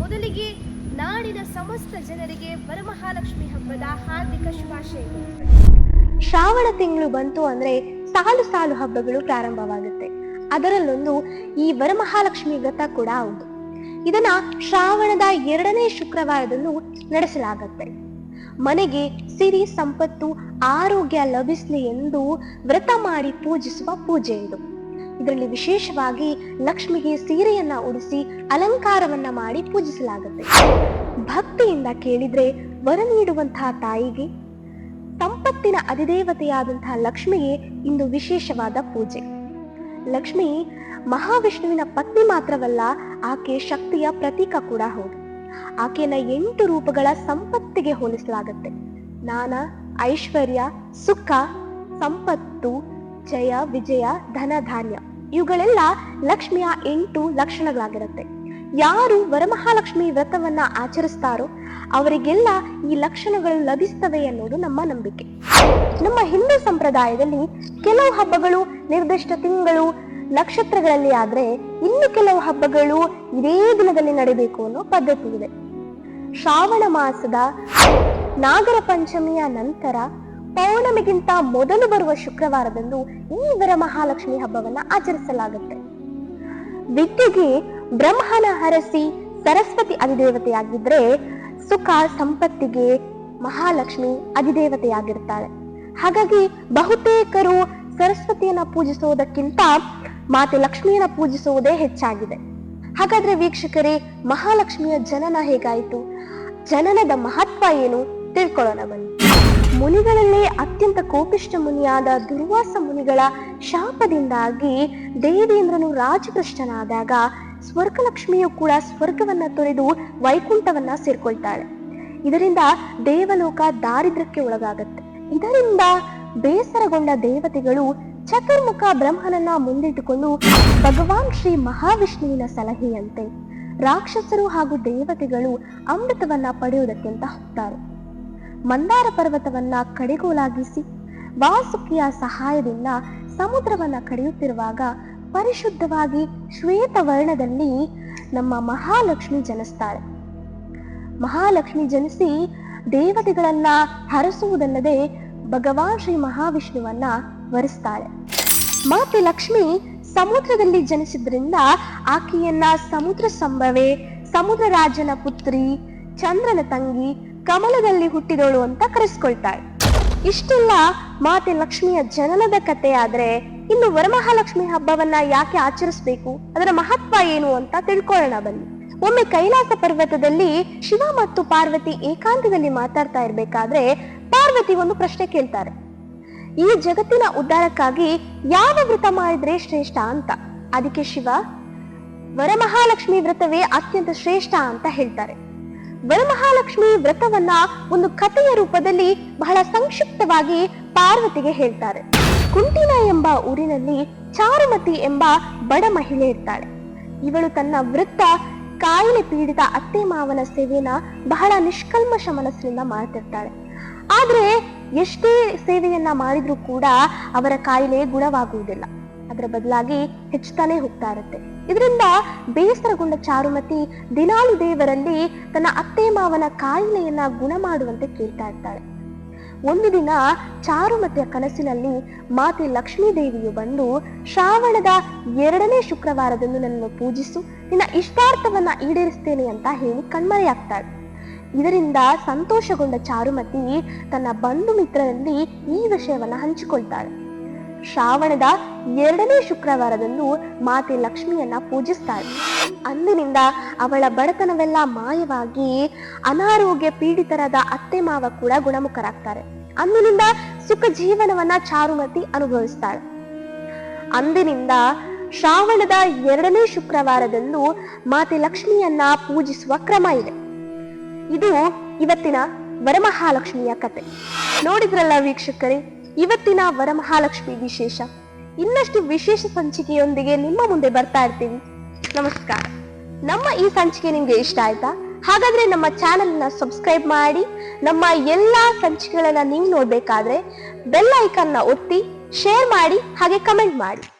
ಮೊದಲಿಗೆ ನಾಡಿನ ಸಮಸ್ತ ಜನರಿಗೆ ವರಮಹಾಲಕ್ಷ್ಮಿ ಹಬ್ಬದ ಹಾರ್ದಿಕ ಶುಭಾಶಯಗಳು ಶ್ರಾವಣ ತಿಂಗಳು ಬಂತು ಅಂದ್ರೆ ಸಾಲು ಸಾಲು ಹಬ್ಬಗಳು ಪ್ರಾರಂಭವಾಗುತ್ತೆ. ಅದರಲ್ಲೊಂದು ಈ ವರಮಹಾಲಕ್ಷ್ಮಿ ವ್ರತ ಕೂಡ ಹೌದು ಇದನ್ನ ಶ್ರಾವಣದ ಎರಡನೇ ಶುಕ್ರವಾರದಂದು ನಡೆಸಲಾಗುತ್ತೆ. ಮನೆಗೆ ಸಿರಿ ಸಂಪತ್ತು ಆರೋಗ್ಯ ಲಭಿಸಲಿ ಎಂದು ವ್ರತ ಮಾಡಿ ಪೂಜಿಸುವ ಪೂಜೆ ಇದು. ಇದರಲ್ಲಿ ವಿಶೇಷವಾಗಿ ಲಕ್ಷ್ಮಿಗೆ ಸೀರೆಯನ್ನ ಉಡಿಸಿ ಅಲಂಕಾರವನ್ನ ಮಾಡಿ ಪೂಜಿಸಲಾಗುತ್ತೆ. ಭಕ್ತಿಯಿಂದ ಕೇಳಿದ್ರೆ ವರ ನೀಡುವಂತಹ ತಾಯಿಗೆ, ಸಂಪತ್ತಿನ ಅಧಿದೇವತೆಯಾದಂತಹ ಲಕ್ಷ್ಮಿಗೆ ಇಂದು ವಿಶೇಷವಾದ ಪೂಜೆ. ಲಕ್ಷ್ಮಿ ಮಹಾವಿಷ್ಣುವಿನ ಪತ್ನಿ ಮಾತ್ರವಲ್ಲ, ಆಕೆ ಶಕ್ತಿಯ ಪ್ರತೀಕ ಕೂಡ ಹೌದು. ಆಕೆಯನ್ನ ಎಂಟು ರೂಪಗಳ ಸಂಪತ್ತಿಗೆ ಹೋಲಿಸಲಾಗುತ್ತೆ. ಜ್ಞಾನ, ಐಶ್ವರ್ಯ, ಸುಖ, ಸಂಪತ್ತು, ಜಯ, ವಿಜಯ, ಧನ, ಧಾನ್ಯ. ಇವುಗಳೆಲ್ಲ ಲಕ್ಷ್ಮಿಯ ಎಂಟು ಲಕ್ಷಣಗಳಾಗಿರುತ್ತೆ. ಯಾರು ವರಮಹಾಲಕ್ಷ್ಮಿ ವ್ರತವನ್ನ ಆಚರಿಸ್ತಾರೋ ಅವರಿಗೆಲ್ಲ ಈ ಲಕ್ಷಣಗಳು ಲಭಿಸ್ತವೆ ಅನ್ನೋದು ನಮ್ಮ ನಂಬಿಕೆ. ನಮ್ಮ ಹಿಂದೂ ಸಂಪ್ರದಾಯದಲ್ಲಿ ಕೆಲವು ಹಬ್ಬಗಳು ನಿರ್ದಿಷ್ಟ ತಿಂಗಳು, ನಕ್ಷತ್ರಗಳಲ್ಲಿ ಆದ್ರೆ ಇನ್ನು ಕೆಲವು ಹಬ್ಬಗಳು ಇದೇ ದಿನದಲ್ಲಿ ನಡೆಯಬೇಕು ಅನ್ನೋ ಪದ್ಧತಿ ಇದೆ ಶ್ರಾವಣ ಮಾಸದ ನಾಗರ ಪಂಚಮಿಯ ನಂತರ ಪೌರ್ಣಮಿಗಿಂತ ಮೊದಲು ಬರುವ ಶುಕ್ರವಾರದಂದು ಈ ವರಮಹಾಲಕ್ಷ್ಮಿ ಹಬ್ಬವನ್ನ ಆಚರಿಸಲಾಗುತ್ತೆ. ವಿದ್ಯೆಗೆ ಬ್ರಹ್ಮನ ಹರಸಿ ಸರಸ್ವತಿ ಅಧಿದೇವತೆಯಾಗಿದ್ರೆ ಸುಖ ಸಂಪತ್ತಿಗೆ ಮಹಾಲಕ್ಷ್ಮಿ ಅಧಿದೇವತೆಯಾಗಿರ್ತಾಳೆ. ಹಾಗಾಗಿ ಬಹುತೇಕರು ಸರಸ್ವತಿಯನ್ನ ಪೂಜಿಸುವುದಕ್ಕಿಂತ ಮಾತೆ ಲಕ್ಷ್ಮಿಯನ್ನ ಪೂಜಿಸುವುದೇ ಹೆಚ್ಚಾಗಿದೆ. ಹಾಗಾದ್ರೆ ವೀಕ್ಷಕರೇ, ಮಹಾಲಕ್ಷ್ಮಿಯ ಜನನ ಹೇಗಾಯಿತು? ಜನನದ ಮಹತ್ವ ಏನು? ತಿಳ್ಕೊಳ್ಳೋಣ ಬನ್ನಿ. ಮುನಿಗಳಲ್ಲೇ ಅತ್ಯಂತ ಕೋಪಿಷ್ಟ ಮುನಿಯಾದ ದುರ್ವಾಸ ಮುನಿಗಳ ಶಾಪದಿಂದಾಗಿ ದೇವೇಂದ್ರನು ರಾಜಕೃಷ್ಣನಾದಾಗ ಸ್ವರ್ಗಲಕ್ಷ್ಮಿಯು ಕೂಡ ಸ್ವರ್ಗವನ್ನ ತೊರೆದು ವೈಕುಂಠವನ್ನ ಸೇರ್ಕೊಳ್ತಾಳೆ. ಇದರಿಂದ ದೇವಲೋಕ ದಾರಿದ್ರ್ಯಕ್ಕೆ ಒಳಗಾಗತ್ತೆ. ಇದರಿಂದ ಬೇಸರಗೊಂಡ ದೇವತೆಗಳು ಚತುರ್ಮುಖ ಬ್ರಹ್ಮನನ್ನ ಮುಂದಿಟ್ಟುಕೊಂಡು ಭಗವಾನ್ ಶ್ರೀ ಮಹಾವಿಷ್ಣುವಿನ ಸಲಹೆಯಂತೆ ರಾಕ್ಷಸರು ಹಾಗೂ ದೇವತೆಗಳು ಅಮೃತವನ್ನ ಪಡೆಯುವುದಕ್ಕಿಂತ ಹೋಗ್ತಾರೆ. ಮಂದಾರ ಪರ್ವತವನ್ನ ಕಡೆಗೋಲಾಗಿಸಿ ವಾಸುಕಿಯ ಸಹಾಯದಿಂದ ಸಮುದ್ರವನ್ನ ಕಡಿಯುತ್ತಿರುವಾಗ ಪರಿಶುದ್ಧವಾಗಿ ಶ್ವೇತ ವರ್ಣದಲ್ಲಿ ನಮ್ಮ ಮಹಾಲಕ್ಷ್ಮಿ ಜನಿಸ್ತಾಳೆ. ಮಹಾಲಕ್ಷ್ಮಿ ಜನಿಸಿ ದೇವತೆಗಳನ್ನ ಹರಸುವುದಲ್ಲದೆ ಭಗವಾನ್ ಶ್ರೀ ಮಹಾವಿಷ್ಣುವನ್ನ ವರಿಸ್ತಾಳೆ. ಮಾತೆ ಲಕ್ಷ್ಮಿ ಸಮುದ್ರದಲ್ಲಿ ಜನಿಸಿದ್ರಿಂದ ಆಕೆಯನ್ನ ಸಮುದ್ರ ಸಂಭವೆ, ಸಮುದ್ರ ರಾಜನ ಪುತ್ರಿ, ಚಂದ್ರನ ತಂಗಿ ಕಮಲದಲ್ಲಿ ಹುಟ್ಟಿದವಳು ಅಂತ ಕರೆಸ್ಕೊಳ್ತಾಳೆ. ಇಷ್ಟೆಲ್ಲ ಮಾತೆ ಲಕ್ಷ್ಮಿಯ ಜನನದ ಕಥೆ ಆದ್ರೆ ಇನ್ನು ವರಮಹಾಲಕ್ಷ್ಮಿ ಹಬ್ಬವನ್ನ ಯಾಕೆ ಆಚರಿಸ್ಬೇಕು? ಅದರ ಮಹತ್ವ ಏನು ಅಂತ ತಿಳ್ಕೊಳ್ಳೋಣ ಬನ್ನಿ. ಒಮ್ಮೆ ಕೈಲಾಸ ಪರ್ವತದಲ್ಲಿ ಶಿವ ಮತ್ತು ಪಾರ್ವತಿ ಏಕಾಂತದಲ್ಲಿ ಮಾತಾಡ್ತಾ ಇರ್ಬೇಕಾದ್ರೆ ಪಾರ್ವತಿ ಒಂದು ಪ್ರಶ್ನೆ ಕೇಳ್ತಾರೆ. ಈ ಜಗತ್ತಿನ ಉದ್ಧಾರಕ್ಕಾಗಿ ಯಾವ ವ್ರತ ಮಾಡಿದ್ರೆ ಶ್ರೇಷ್ಠ ಅಂತ? ಅದಕ್ಕೆ ಶಿವ, ವರಮಹಾಲಕ್ಷ್ಮಿ ವ್ರತವೇ ಅತ್ಯಂತ ಶ್ರೇಷ್ಠ ಅಂತ ಹೇಳ್ತಾರೆ. ವರಮಹಾಲಕ್ಷ್ಮಿ ವ್ರತವನ್ನ ಒಂದು ಕಥೆಯ ರೂಪದಲ್ಲಿ ಬಹಳ ಸಂಕ್ಷಿಪ್ತವಾಗಿ ಪಾರ್ವತಿಗೆ ಹೇಳ್ತಾರೆ. ಕುಂಟಿನ ಎಂಬ ಊರಿನಲ್ಲಿ ಚಾರುಮತಿ ಎಂಬ ಬಡ ಮಹಿಳೆ ಇರ್ತಾಳೆ. ಇವಳು ತನ್ನ ವೃತ್ತ ಕಾಯಿಲೆ ಪೀಡಿತ ಅತ್ತೆ ಮಾವನ ಸೇವೆನ ಬಹಳ ನಿಷ್ಕಲ್ಮಶ ಮನಸ್ಸಿನಿಂದ ಮಾಡ್ತಿರ್ತಾಳೆ. ಆದ್ರೆ ಎಷ್ಟೇ ಸೇವೆಯನ್ನ ಮಾಡಿದ್ರೂ ಕೂಡ ಅವರ ಕಾಯಿಲೆ ಗುಣವಾಗುವುದಿಲ್ಲ. ಅದರ ಬದಲಾಗಿ ಹೆಚ್ಚುತ್ತಾನೆ ಹೋಗ್ತಾ ಇರುತ್ತೆ. ಇದರಿಂದ ಬೇಸರಗೊಂಡ ಚಾರುಮತಿ ದಿನಾಲು ದೇವರಲ್ಲಿ ತನ್ನ ಅತ್ತೆ ಮಾವನ ಕಾಯಿಲೆಯನ್ನ ಗುಣ ಮಾಡುವಂತೆ ಕೇಳ್ತಾ ಇರ್ತಾಳೆ. ಒಂದು ದಿನ ಚಾರುಮತಿಯ ಕನಸಿನಲ್ಲಿ ಮಾತೆ ಲಕ್ಷ್ಮೀ ದೇವಿಯು ಬಂದು ಶ್ರಾವಣದ ಎರಡನೇ ಶುಕ್ರವಾರದಂದು ನನ್ನನ್ನು ಪೂಜಿಸು, ನಿನ್ನ ಇಷ್ಟಾರ್ಥವನ್ನ ಈಡೇರಿಸ್ತೇನೆ ಅಂತ ಹೇಳಿ ಕಣ್ಮರೆಯಾಗ್ತಾಳೆ. ಇದರಿಂದ ಸಂತೋಷಗೊಂಡ ಚಾರುಮತಿ ತನ್ನ ಬಂಧು ಮಿತ್ರರಲ್ಲಿ ಈ ವಿಷಯವನ್ನ ಹಂಚಿಕೊಳ್ತಾಳೆ. ಶ್ರಾವಣದ ಎರಡನೇ ಶುಕ್ರವಾರದಂದು ಮಾತೆ ಲಕ್ಷ್ಮಿಯನ್ನ ಪೂಜಿಸ್ತಾಳೆ. ಅಂದಿನಿಂದ ಅವಳ ಬಡತನವೆಲ್ಲ ಮಾಯವಾಗಿ ಅನಾರೋಗ್ಯ ಪೀಡಿತರಾದ ಅತ್ತೆ ಮಾವ ಕೂಡ ಗುಣಮುಖರಾಗ್ತಾರೆ. ಅಂದಿನಿಂದ ಸುಖ ಜೀವನವನ್ನ ಚಾರುಮತಿ ಅನುಭವಿಸ್ತಾಳೆ. ಅಂದಿನಿಂದ ಶ್ರಾವಣದ ಎರಡನೇ ಶುಕ್ರವಾರದಂದು ಮಾತೆ ಲಕ್ಷ್ಮಿಯನ್ನ ಪೂಜಿಸುವ ಕ್ರಮ ಇದೆ. ಇದು ಇವತ್ತಿನ ವರಮಹಾಲಕ್ಷ್ಮಿಯ ಕತೆ. ನೋಡಿದ್ರಲ್ಲ ವೀಕ್ಷಕರೇ? ಇವತ್ತಿನ ವರಮಹಾಲಕ್ಷ್ಮಿ ವಿಶೇಷ. ಇನ್ನಷ್ಟು ವಿಶೇಷ ಸಂಚಿಕೆಯೊಂದಿಗೆ ನಿಮ್ಮ ಮುಂದೆ ಬರ್ತಾ ಇರ್ತೀವಿ ನಮಸ್ಕಾರ. ನಮ್ಮ ಈ ಸಂಚಿಕೆ ನಿಮ್ಗೆ ಇಷ್ಟ ಆಯ್ತಾ? ಹಾಗಾದ್ರೆ ನಮ್ಮ ಚಾನೆಲ್ನ ಸಬ್ಸ್ಕ್ರೈಬ್ ಮಾಡಿ, ನಮ್ಮ ಎಲ್ಲಾ ಸಂಚಿಕೆಗಳನ್ನ ನೀವು ನೋಡ್ಬೇಕಾದ್ರೆ ಬೆಲ್ ಐಕಾನ್ನ ಒತ್ತಿ, ಶೇರ್ ಮಾಡಿ, ಹಾಗೆ ಕಮೆಂಟ್ ಮಾಡಿ.